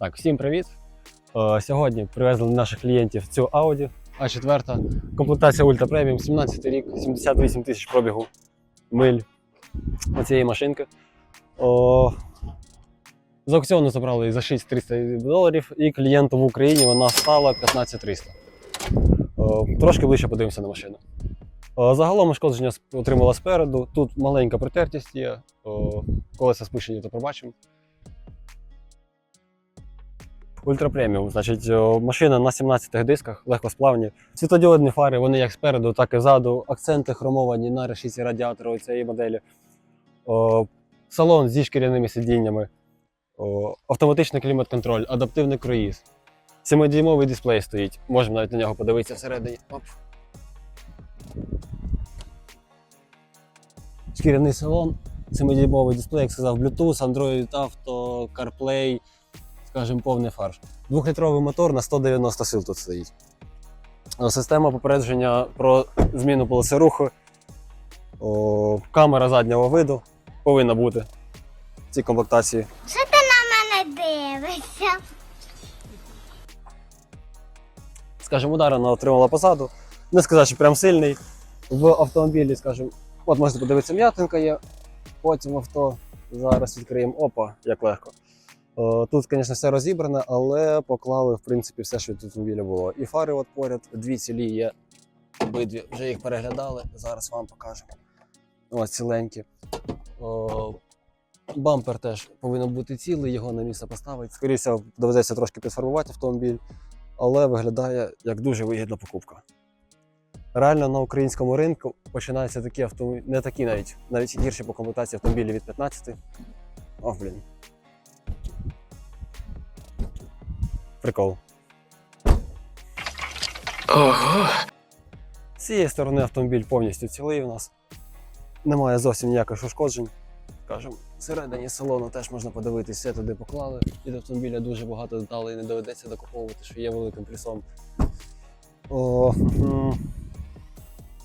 Так, всім привіт. Е, Сьогодні привезли наших клієнтів цю Audi А4. Комплектація Ultra Premium, 17 рік, 78 тисяч пробігу миль цієї машинки. О, з аукціону забрали за 6300 доларів, і клієнту в Україні вона стала 15300. Трошки ближче подивимося на машину. О, Загалом ушкодження отримала спереду. Тут маленька протертість є, о, колеса спущені, то побачимо. Ультра преміум, значить, машина на 17 дисках, легкосплавні. Світодіодні фари, вони як спереду, так і ззаду. Акценти хромовані на решітці радіатора цієї моделі. О, салон зі шкіряними сидіннями, о, автоматичний клімат-контроль, адаптивний круїз. 7-дюймовий дисплей стоїть. Можемо навіть на нього подивитися всередині. Оп. Шкіряний салон, 7-дюймовий дисплей, як сказав, Bluetooth, Android Auto, CarPlay, скажімо, повний фарш. Двохлітровий мотор на 190 сил тут стоїть. Система попередження про зміну полоси руху. О, камера заднього виду повинна бути в цій комплектації. Що ти на мене дивишся? Скажімо, удар вона отримала позаду. Не сказати, що прям сильний. В автомобілі, скажімо, от можете подивитися, м'ятинка є. Потім авто зараз відкриємо. Опа, як легко. Е, Тут, звісно, все розібране, але поклали, в принципі, все, що від автомобіля було. І фари от поряд, дві цілі є. Обидві вже їх переглядали. Зараз вам покажемо. Ось ціленькі. О, Бампер теж повинен бути цілий, його на місце поставити. Скоріше, доведеться трошки підфарбувати автомобіль але виглядає як дуже вигідна покупка. Реально на українському ринку починаються такі автомобілі, не такі навіть, навіть гірші по комплектації автомобілі від 15. О, блін. Прикол. Ого. З цієї сторони автомобіль повністю цілий у нас. Немає зовсім ніяких ушкоджень. Скажем, всередині салону теж можна подивитись, все туди поклали. Від автомобіля дуже багато деталей не доведеться докуповувати, що є великим плюсом. О,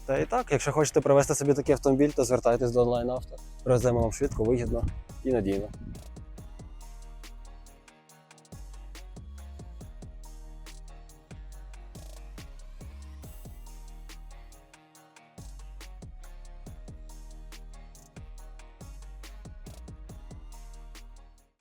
та і так, якщо хочете привезти собі такий автомобіль, то звертайтесь до онлайн авто. Привеземо вам швидко, вигідно і надійно.